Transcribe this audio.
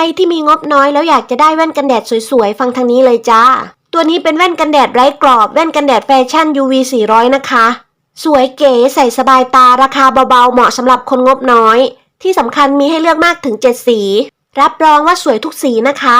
รที่มีงบน้อยแล้วอยากจะได้แว่นกันแดดสวยๆ ฟังทางนี้เลยจ้า ตัวนี้เป็นแว่นกันแดดไร้กรอบ แว่นกันแดดแฟชั่น UV 400 นะคะ สวยเก๋ใส่สบายตาราคาเบาๆ เหมาะสำหรับคนงบน้อย ที่สำคัญมีให้เลือกมากถึง 7 สี รับรองว่าสวยทุกสีนะคะ